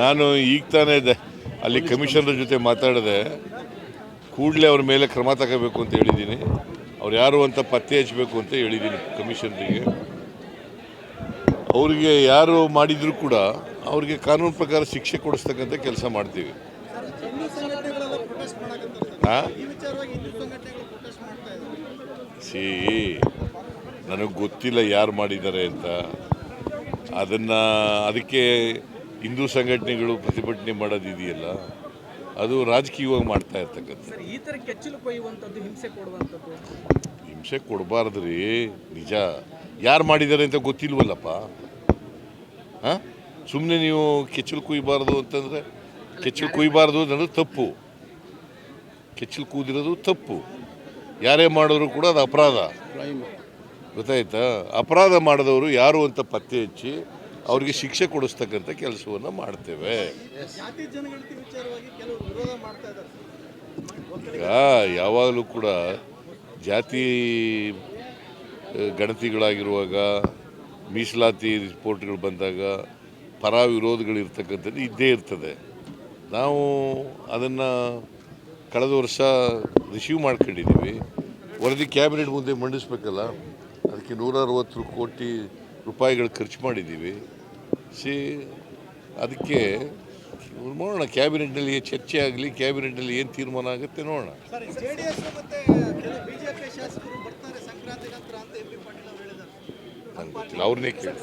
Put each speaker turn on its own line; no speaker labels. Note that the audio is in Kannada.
ನಾನು ಈಗ ತಾನೇ ಇದೆ. ಅಲ್ಲಿ ಕಮಿಷನರ್ ಜೊತೆ ಮಾತಾಡಿದೆ. ಕೂಡಲೇ ಅವ್ರ ಮೇಲೆ ಕ್ರಮ ತಗೋಬೇಕು ಅಂತ ಹೇಳಿದ್ದೀನಿ. ಅವ್ರು ಯಾರು ಅಂತ ಪತ್ತೆ ಹಚ್ಚಬೇಕು ಅಂತ ಹೇಳಿದ್ದೀನಿ ಕಮಿಷನರಿಗೆ. ಅವರಿಗೆ ಯಾರು ಮಾಡಿದರೂ ಕೂಡ ಅವ್ರಿಗೆ ಕಾನೂನು ಪ್ರಕಾರ ಶಿಕ್ಷೆ ಕೊಡಿಸ್ತಕ್ಕಂಥ ಕೆಲಸ ಮಾಡ್ತೀವಿ. ಸಿ ನನಗೆ ಗೊತ್ತಿಲ್ಲ ಯಾರು ಮಾಡಿದ್ದಾರೆ ಅಂತ. ಅದನ್ನು ಅದಕ್ಕೆ ಹಿಂದೂ ಸಂಘಟನೆಗಳು ಪ್ರತಿಭಟನೆ ಮಾಡೋದಿದೆಯಲ್ಲ ಅದು ರಾಜಕೀಯವಾಗಿ ಮಾಡ್ತಾ ಇರ್ತಕ್ಕಂಥ
ಸರ್ ಈ ತರ ಕೆಚ್ಚಲು ಕೊಯ್ಯುವಂಥದ್ದು ಹಿಂಸೆ ಕೊಡುವಂಥದ್ದು?
ಹಿಂಸೆ ಕೊಡಬಾರ್ದು ರೀ ನಿಜ. ಯಾರು ಮಾಡಿದ್ದಾರೆ ಅಂತ ಗೊತ್ತಿಲ್ವಲ್ಲಪ್ಪ? ಹಾಂ? ಸುಮ್ಮನೆ ನೀವು ಕೆಚ್ಚಲು ಕುಯ್ಬಾರ್ದು ಅಂತಂದರೆ ಕೆಚ್ಚಲು ಕುಯ್ಬಾರ್ದು ಅಂತಂದ್ರೆ ತಪ್ಪು. ಕೆಚ್ಚಲು ಕೂದಿರೋದು ತಪ್ಪು. ಯಾರೇ ಮಾಡಿದ್ರು ಕೂಡ ಅದು ಅಪರಾಧ. ಗೊತ್ತಾಯ್ತಾ? ಅಪರಾಧ ಮಾಡಿದವರು ಯಾರು ಅಂತ ಪತ್ತೆ ಹಚ್ಚಿ ಅವರಿಗೆ ಶಿಕ್ಷೆ ಕೊಡಿಸ್ತಕ್ಕಂಥ ಕೆಲಸವನ್ನು ಮಾಡ್ತೇವೆ. ಈಗ ಯಾವಾಗಲೂ ಕೂಡ ಜಾತಿ ಗಣತಿಗಳಾಗಿರುವಾಗ, ಮೀಸಲಾತಿ ರಿಪೋರ್ಟ್ಗಳು ಬಂದಾಗ ಪರ ವಿರೋಧಗಳು ಇರ್ತಕ್ಕಂಥದ್ದು ಇದ್ದೇ ಇರ್ತದೆ. ನಾವು ಅದನ್ನು ಕಳೆದ ವರ್ಷ ರಿಸೀವ್ ಮಾಡ್ಕೊಂಡಿದ್ದೀವಿ. ವರದಿ ಕ್ಯಾಬಿನೆಟ್ ಮುಂದೆ ಮಂಡಿಸ್ಬೇಕಲ್ಲ ಅದಕ್ಕೆ ನೂರ ಅರವತ್ತು ಕೋಟಿ ರೂಪಾಯಿಗಳು ಖರ್ಚು ಮಾಡಿದ್ದೀವಿ. ಸಿ ಅದಕ್ಕೆ ನೋಡೋಣ ಕ್ಯಾಬಿನೆಟ್ನಲ್ಲಿ ಚರ್ಚೆ ಆಗಲಿ ಕ್ಯಾಬಿನೆಟ್ನಲ್ಲಿ ಏನು ತೀರ್ಮಾನ ಆಗುತ್ತೆ ನೋಡೋಣ.
ಸರ್ ಜೆಡಿಎಸ್ ಮತ್ತೆ ಕೆಲವು ಬಿಜೆಪಿ ಶಾಸಕರು ಬರ್ತಾರೆ ಸಂಕ್ರಾಂತಿ ಅಂತ ಎಂ ಪಾಟೀಲ್ ಅವರು ಹೇಳಿದ್ದಾರೆ.
ನಂಗೆ ಗೊತ್ತಿಲ್ಲ ಅವ್ರನ್ನೇ ಕೇಳಿ.